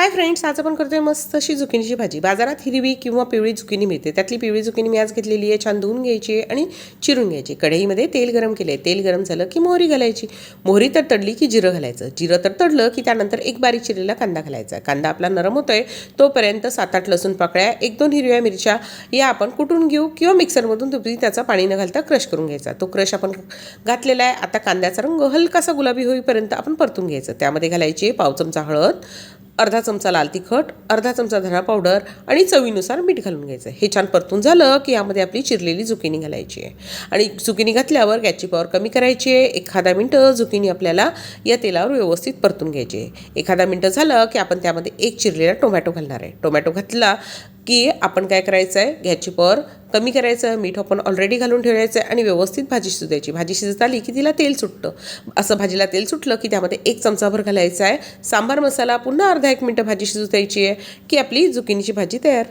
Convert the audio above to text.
Hi friends आज आपण करतोय मस्त अशी झुकिनीची भाजी. बाजारात हिरवी किंवा पिवळी झुकिनी मिळते. त्यातली पिवळी झुकिनी मी आज घेतलेली आहे. छान धुवून घ्यायची आहे आणि चिरून घ्यायची. कढईमध्ये तेल गरम केले तेल गरम झालं की मोहरी घालायची. मोहरी तर तडली की जिरं घालायचं. जिरं तर तडलं की त्यानंतर एक बारीक चिरलेला कांदा घालायचा. कांदा आपला नरम होतोय तोपर्यंत सात आठ लसूण पाकळ्या एक दोन हिरव्या मिरच्या या आपण कुटून घेऊ किंवा मिक्सरमधून तुम्ही त्याचा पाणी न घालता क्रश करून घ्यायचा. तो क्रश आपण घातलेला आहे. आता कांद्याचा रंग हलकासा गुलाबी होईपर्यंत आपण परतून घ्यायचं. त्यामध्ये घालायची पाव चमचा हळद अर्धा चमचा लाल तिखट अर्धा चमचा धना पावडर आणि चवीनुसार मीठ घालून घ्यायचं हे छान परतून झालं की यामध्ये आपली चिरलेली झुकिनी घालायची आहे. आणि झुकिनी घातल्यावर गॅसची पॉवर कमी करायची आहे. एखादा मिनटं झुकिनी आपल्याला या तेलावर व्यवस्थित परतून घ्यायची आहे. एखादा मिनटं झालं की आपण त्यामध्ये एक चिरलेला टोमॅटो घालणार आहे. टोमॅटो घातला की आपण काय करायचं आहे गॅसची पॉवर कमी करायचं मीठ आपण ऑलरेडी घालून ठेवायचं आहे आणि व्यवस्थित भाजी शिजू द्यायची भाजी शिजत आली की तिला तेल सुटतं. असं भाजीला तेल सुटलं की त्यामध्ये एक चमचाभर घालायचा आहे सांबार मसाला पुन्हा अर्धा एक मिनटं भाजी शिजू द्यायची आहे की आपली जुकिनीची भाजी तयार.